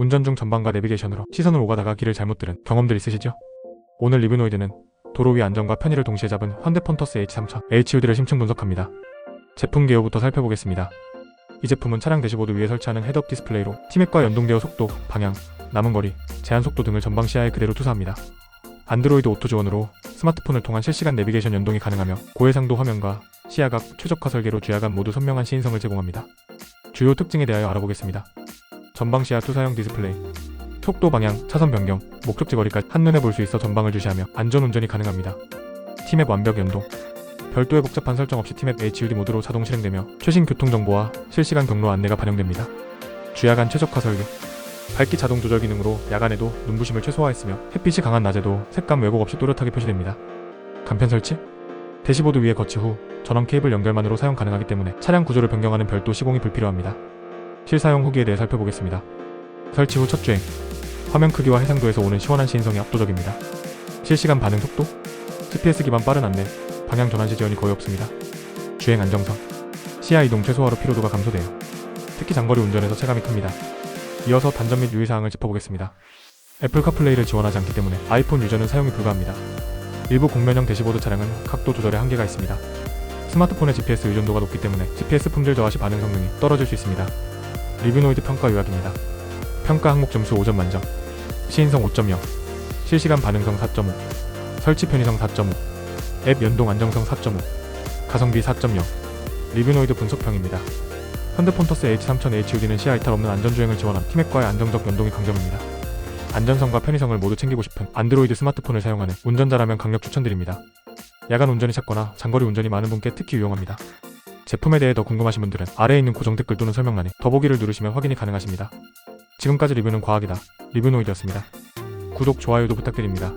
운전 중 전방과 내비게이션으로 시선을 오가다가 길을 잘못 들은 경험들 있으시죠? 오늘 리브노이드는 도로 위 안전과 편의를 동시에 잡은 현대 폰터스 H3000 HUD를 심층 분석합니다. 제품 개요부터 살펴보겠습니다. 이 제품은 차량 대시보드 위에 설치하는 헤드업 디스플레이로 티맵과 연동되어 속도, 방향, 남은 거리, 제한 속도 등을 전방 시야에 그대로 투사합니다. 안드로이드 오토 지원으로 스마트폰을 통한 실시간 내비게이션 연동이 가능하며 고해상도 화면과 시야각, 최적화 설계로 주야간 모두 선명한 시인성을 제공합니다. 주요 특징에 대하여 알아보겠습니다. 전방 시야 투사형 디스플레이, 속도 방향, 차선 변경, 목적지 거리까지 한눈에 볼 수 있어 전방을 주시하며 안전 운전이 가능합니다. 티맵 완벽 연동, 별도의 복잡한 설정 없이 티맵 HUD 모드로 자동 실행되며 최신 교통 정보와 실시간 경로 안내가 반영됩니다. 주야간 최적화 설계, 밝기 자동 조절 기능으로 야간에도 눈부심을 최소화했으며 햇빛이 강한 낮에도 색감 왜곡 없이 또렷하게 표시됩니다. 간편 설치? 대시보드 위에 거치 후 전원 케이블 연결만으로 사용 가능하기 때문에 차량 구조를 변경하는 별도 시공이 불필요합니다. 실사용 후기에 대해 살펴보겠습니다. 설치 후 첫 주행. 화면 크기와 해상도에서 오는 시원한 시인성이 압도적입니다. 실시간 반응 속도? GPS 기반 빠른 안내, 방향 전환 시 지연이 거의 없습니다. 주행 안정성. 시야 이동 최소화로 피로도가 감소돼요. 특히 장거리 운전에서 체감이 큽니다. 이어서 단점 및 유의사항을 짚어보겠습니다. 애플 카플레이를 지원하지 않기 때문에 아이폰 유저는 사용이 불가합니다. 일부 공면형 대시보드 차량은 각도 조절에 한계가 있습니다. 스마트폰의 GPS 의존도가 높기 때문에 GPS 품질 저하 시 반응 성능이 떨어질 수 있습니다. 리뷰노이드 평가 요약입니다. 평가 항목 점수 5점 만점. 시인성 5.0. 실시간 반응성 4.5. 설치 편의성 4.5. 앱 연동 안정성 4.5. 가성비 4.0. 리뷰노이드 분석평입니다. 현대폰터스 H3000 HUD는 시야 이탈 없는 안전주행을 지원한 티맵과의 안정적 연동이 강점입니다. 안전성과 편의성을 모두 챙기고 싶은 안드로이드 스마트폰을 사용하는 운전자라면 강력 추천드립니다. 야간 운전이 잦거나 장거리 운전이 많은 분께 특히 유용합니다. 제품에 대해 더 궁금하신 분들은 아래에 있는 고정 댓글 또는 설명란에 더보기를 누르시면 확인이 가능하십니다. 지금까지 리뷰는 과학이다. 리뷰노이드였습니다. 구독, 좋아요도 부탁드립니다.